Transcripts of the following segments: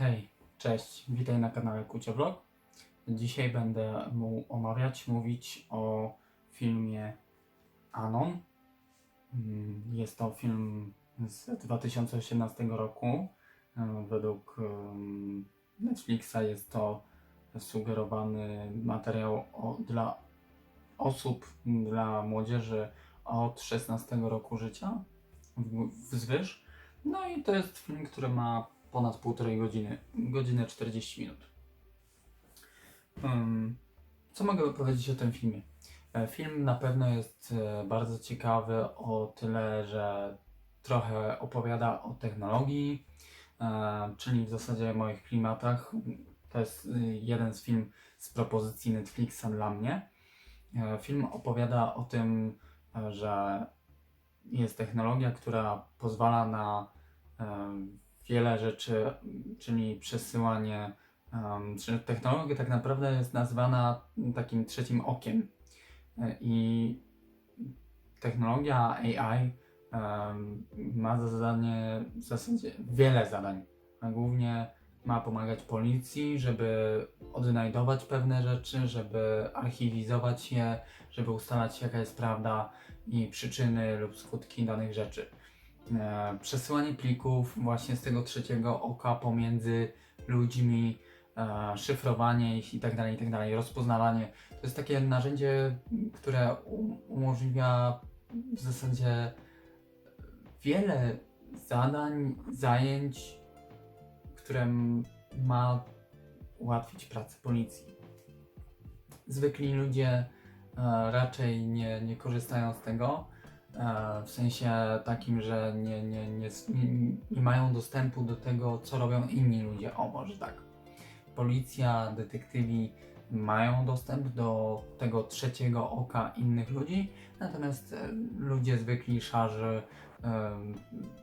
Hej, cześć, witaj na kanale Kucio Vlog. Dzisiaj będę mu omawiać, mówić o filmie Anon. Mm, Jest to film z 2018 roku. E, Według em, Netflixa jest to sugerowany materiał o, dla osób, dla młodzieży od 16 roku życia w- wzwyż. No i to jest film, który ma ponad półtorej godziny, godzinę 40 minut. Co mogę powiedzieć o tym filmie? E, Film na pewno jest e, bardzo ciekawy o tyle, że trochę opowiada o technologii, e, czyli w zasadzie moich klimatach. To jest jeden z film z propozycji Netflixa dla mnie. Film opowiada o tym, że jest technologia, która pozwala na wiele rzeczy, czyli przesyłanie, czy technologia tak naprawdę jest nazywana takim trzecim okiem. E, I technologia AI em, ma za zadanie w zasadzie wiele zadań, a głównie ma pomagać policji, żeby odnajdować pewne rzeczy, żeby archiwizować je, żeby ustalać jaka jest prawda i przyczyny lub skutki danych rzeczy przesyłanie plików właśnie z tego trzeciego oka pomiędzy ludźmi, e, szyfrowanie ich i tak dalej, i tak rozpoznawanie. To jest takie narzędzie, które u- umożliwia w zasadzie wiele zadań, zajęć, które ma ułatwić pracę policji. Zwykli ludzie e, raczej nie, nie korzystają z tego, E, w sensie takim, że nie, nie, nie, nie, mają dostępu do tego, co robią inni ludzie. O, może tak. Policja, detektywi mają dostęp do tego trzeciego oka innych ludzi, natomiast e, ludzie zwykli, szarzy, e,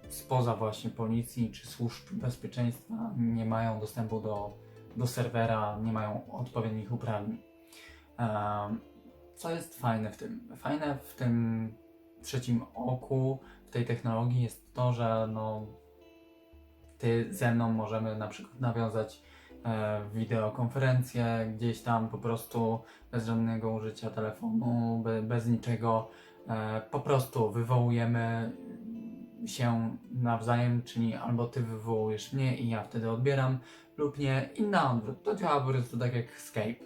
spoza właśnie policji czy służb bezpieczeństwa nie mają dostępu do, do serwera, nie mają odpowiednich uprawnień. E, Co jest fajne w tym? Fajne w tym trzecim oku w tej technologii jest to, że no, ty ze mną możemy na przykład nawiązać e, wideokonferencję gdzieś tam po prostu bez żadnego użycia telefonu, be, bez niczego. E, po prostu wywołujemy się nawzajem, czyli albo ty wywołujesz mnie i ja wtedy odbieram, lub nie, i na odwrót. To działa po prostu tak jak Skype.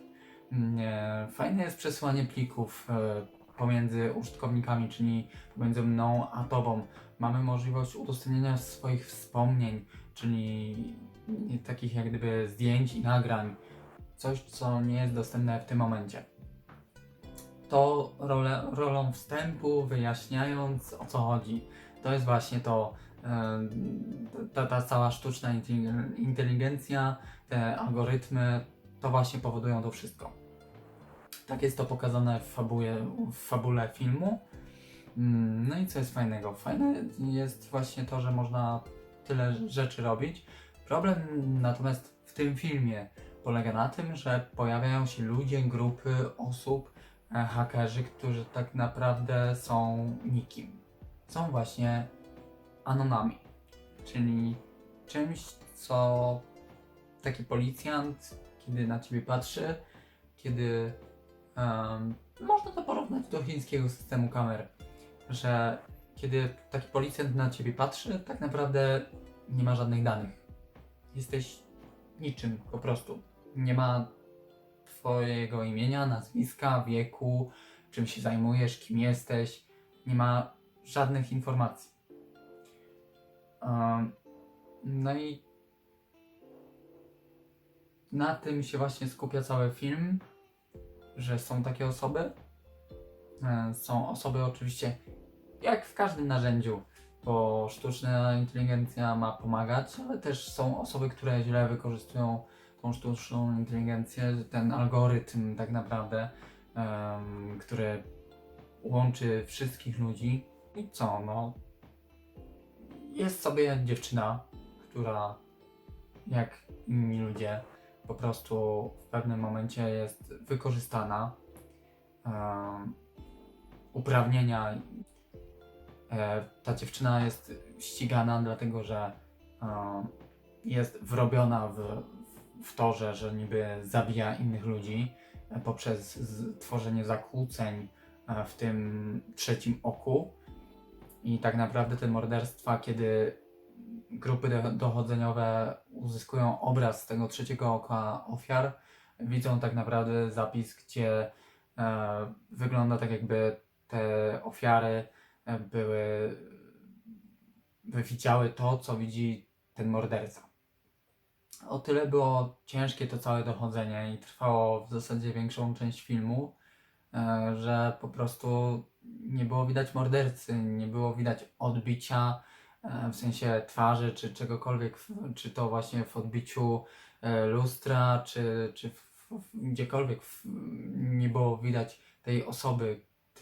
Mm, e, Fajne jest przesyłanie plików e, pomiędzy użytkownikami, czyli pomiędzy mną a tobą. Mamy możliwość udostępnienia swoich wspomnień, czyli takich jak gdyby zdjęć i nagrań. Coś, co nie jest dostępne w tym momencie. To rolą wstępu, wyjaśniając o co chodzi. To jest właśnie to, ta, ta cała sztuczna inteligen- inteligencja, te algorytmy, to właśnie powodują to wszystko. Tak jest to pokazane w, fabule, w fabule filmu. Mm, No i co jest fajnego? Fajne jest właśnie to, że można tyle rzeczy robić. Problem natomiast w tym filmie polega na tym, że pojawiają się ludzie, grupy osób, e, hakerzy, którzy tak naprawdę są nikim. Są właśnie anonami, czyli czymś, co taki policjant, kiedy na ciebie patrzy, kiedy Em, można to porównać do chińskiego systemu kamer, że kiedy taki policjant na ciebie patrzy, tak naprawdę nie ma żadnych danych. Jesteś niczym po prostu. Nie ma twojego imienia, nazwiska, wieku, czym się zajmujesz, kim jesteś. Nie ma żadnych informacji. Em, no i na tym się właśnie skupia cały film że są takie osoby. E, Są osoby oczywiście, jak w każdym narzędziu, bo sztuczna inteligencja ma pomagać, ale też są osoby, które źle wykorzystują tą sztuczną inteligencję, ten algorytm tak naprawdę, em, który łączy wszystkich ludzi. I co, no. Jest sobie dziewczyna, która jak inni ludzie po prostu w pewnym momencie jest wykorzystana. uprawnienia. E, ta dziewczyna jest ścigana, dlatego że jest wrobiona w, w to, że, że niby zabija innych ludzi e, poprzez tworzenie zakłóceń e, w tym trzecim oku. I tak naprawdę te morderstwa, kiedy grupy do- dochodzeniowe uzyskują obraz tego trzeciego oka ofiar, widzą tak naprawdę zapis, gdzie e, wygląda tak, jakby te ofiary e, były, by widziały to, co widzi ten morderca. O tyle było ciężkie to całe dochodzenie i trwało w zasadzie większą część filmu, e, że po prostu nie było widać mordercy, nie było widać odbicia w sensie twarzy czy czegokolwiek, czy to właśnie w odbiciu e, lustra, czy, czy w, gdziekolwiek nie było widać tej osoby,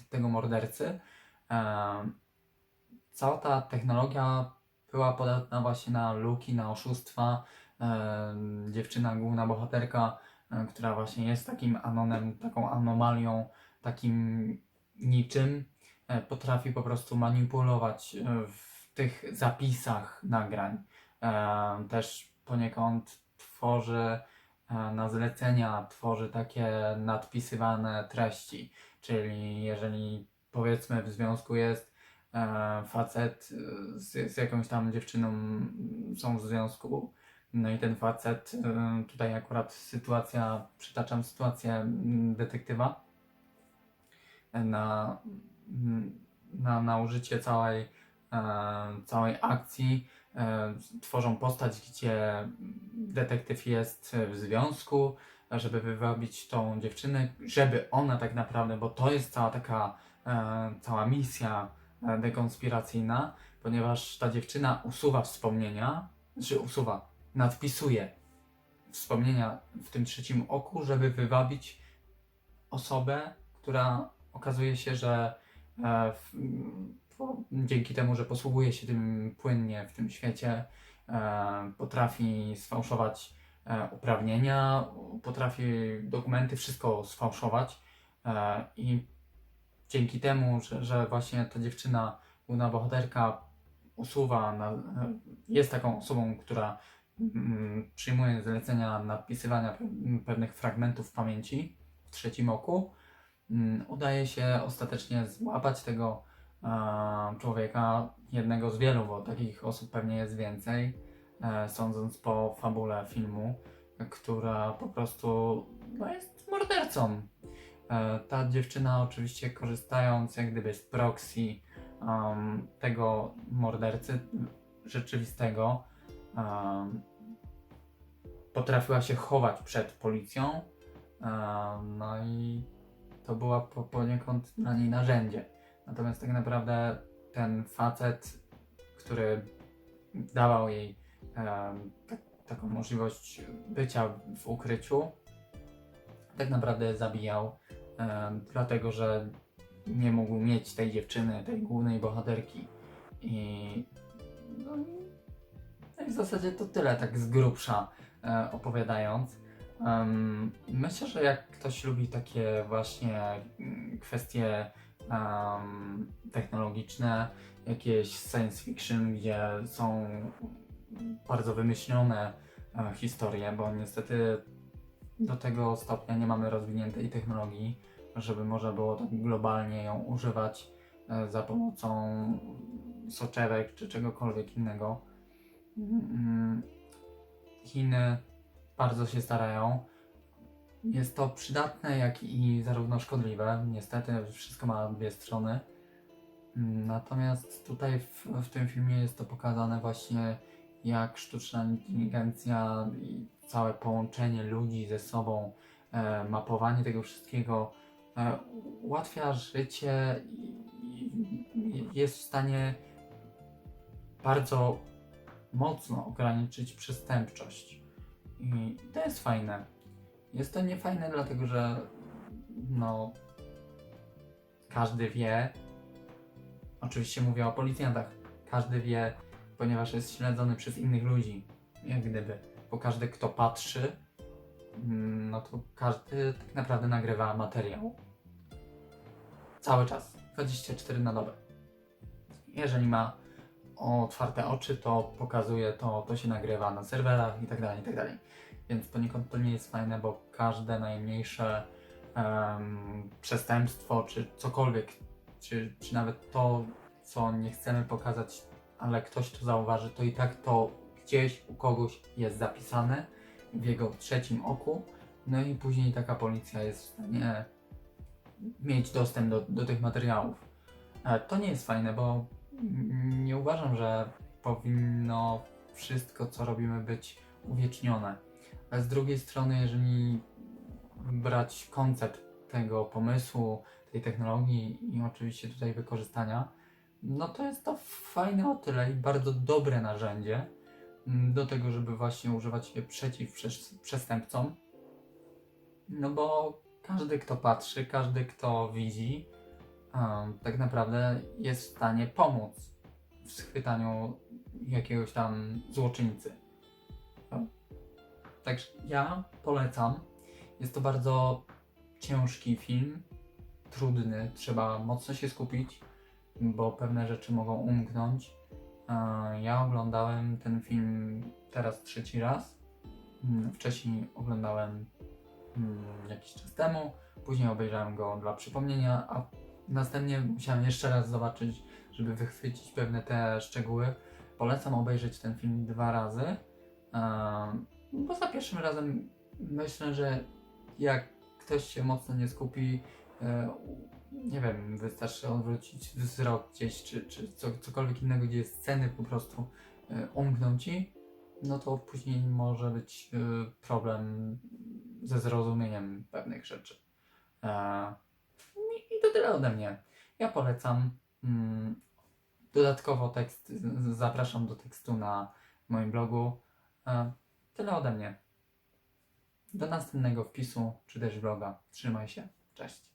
tego mordercy. E, Cała ta technologia była podatna właśnie na luki, na oszustwa. E, Dziewczyna, główna bohaterka, e, która właśnie jest takim anonem, taką anomalią, takim niczym, e, potrafi po prostu manipulować e, w tych zapisach nagrań. E, Też poniekąd tworzy e, na zlecenia, tworzy takie nadpisywane treści. Czyli jeżeli powiedzmy w związku jest e, facet z, z jakąś tam dziewczyną mm, są w związku, no i ten facet, tutaj akurat sytuacja, przytaczam sytuację mm, detektywa, na, mm, na, na użycie całej, całej akcji. E, tworzą postać, gdzie detektyw jest w związku, żeby wywabić tą dziewczynę, żeby ona tak naprawdę, bo to jest cała taka e, cała misja e, dekonspiracyjna, ponieważ ta dziewczyna usuwa wspomnienia, czy usuwa, nadpisuje wspomnienia w tym trzecim oku, żeby wywabić osobę, która okazuje się, że e, w, dzięki temu, że posługuje się tym płynnie w tym świecie, e, potrafi sfałszować e, uprawnienia, potrafi dokumenty, wszystko sfałszować e, i dzięki temu, że, że właśnie ta dziewczyna, główna bohaterka usuwa, na, jest taką osobą, która mm, przyjmuje zlecenia nadpisywania pe- pewnych fragmentów pamięci w trzecim oku, mm, udaje się ostatecznie złapać tego człowieka, jednego z wielu, bo takich osób pewnie jest więcej, e, sądząc po fabule filmu, która po prostu no, jest mordercą. E, Ta dziewczyna oczywiście korzystając jak gdyby z proxy um, tego mordercy rzeczywistego um, potrafiła się chować przed policją um, no i to była po, poniekąd dla niej narzędzie. Natomiast tak naprawdę ten facet, który dawał jej tak, taką możliwość bycia w ukryciu, tak naprawdę zabijał em, dlatego że nie mógł mieć tej dziewczyny, tej głównej bohaterki. I, no, no w zasadzie to tyle, tak z grubsza e, opowiadając. Em, myślę, że jak ktoś lubi takie właśnie mm, kwestie em, technologiczne, jakieś science fiction, gdzie są bardzo wymyślone e, historie, bo niestety do tego stopnia nie mamy rozwiniętej technologii, żeby można było tak globalnie ją używać e, za pomocą soczewek czy czegokolwiek innego. Mm, Chiny bardzo się starają. Jest to przydatne, jak i zarówno szkodliwe. Niestety wszystko ma dwie strony. Natomiast tutaj w, w tym filmie jest to pokazane właśnie, jak sztuczna inteligencja i całe połączenie ludzi ze sobą, e, mapowanie tego wszystkiego e, ułatwia życie i, i jest w stanie bardzo mocno ograniczyć przestępczość. I to jest fajne. Jest to niefajne, dlatego że no każdy wie, oczywiście mówię o policjantach, każdy wie, ponieważ jest śledzony przez innych ludzi, jak gdyby, bo każdy kto patrzy, mm, no to każdy tak naprawdę nagrywa materiał. Cały czas, 24 na dobę. Jeżeli ma otwarte oczy, to pokazuje, to, to się nagrywa na serwerach i tak dalej, i tak dalej. Więc poniekąd to nie jest fajne, bo każde najmniejsze em, przestępstwo, czy cokolwiek, czy, czy nawet to, co nie chcemy pokazać, ale ktoś to zauważy, to i tak to gdzieś u kogoś jest zapisane w jego trzecim oku. No i później taka policja jest w stanie mieć dostęp do, do tych materiałów. E, To nie jest fajne, bo nie uważam, że powinno wszystko, co robimy, być uwiecznione. Ale z drugiej strony, jeżeli brać koncept tego pomysłu, tej technologii i oczywiście tutaj wykorzystania, no to jest to fajne o tyle i bardzo dobre narzędzie mm, do tego, żeby właśnie używać je przeciw przes- przestępcom. No bo każdy, kto patrzy, każdy, kto widzi, tak naprawdę jest w stanie pomóc w schwytaniu jakiegoś tam złoczyńcy. Także ja polecam. Jest to bardzo ciężki film, trudny, trzeba mocno się skupić, bo pewne rzeczy mogą umknąć. E, Ja oglądałem ten film teraz trzeci raz. Mm, Wcześniej oglądałem mm, jakiś czas temu, później obejrzałem go dla przypomnienia, a następnie musiałem jeszcze raz zobaczyć, żeby wychwycić pewne te szczegóły. Polecam obejrzeć ten film dwa razy, em, bo za pierwszym razem myślę, że jak ktoś się mocno nie skupi, e, nie wiem, wystarczy odwrócić wzrok gdzieś, czy, czy co, cokolwiek innego, gdzie jest sceny po prostu e, umkną ci, no to później może być e, problem ze zrozumieniem pewnych rzeczy. E, I i to tyle ode mnie. Ja polecam. Mm, Dodatkowo tekst, zapraszam do tekstu na moim blogu. E, Tyle ode mnie. Do następnego wpisu, czy też vloga. Trzymaj się. Cześć.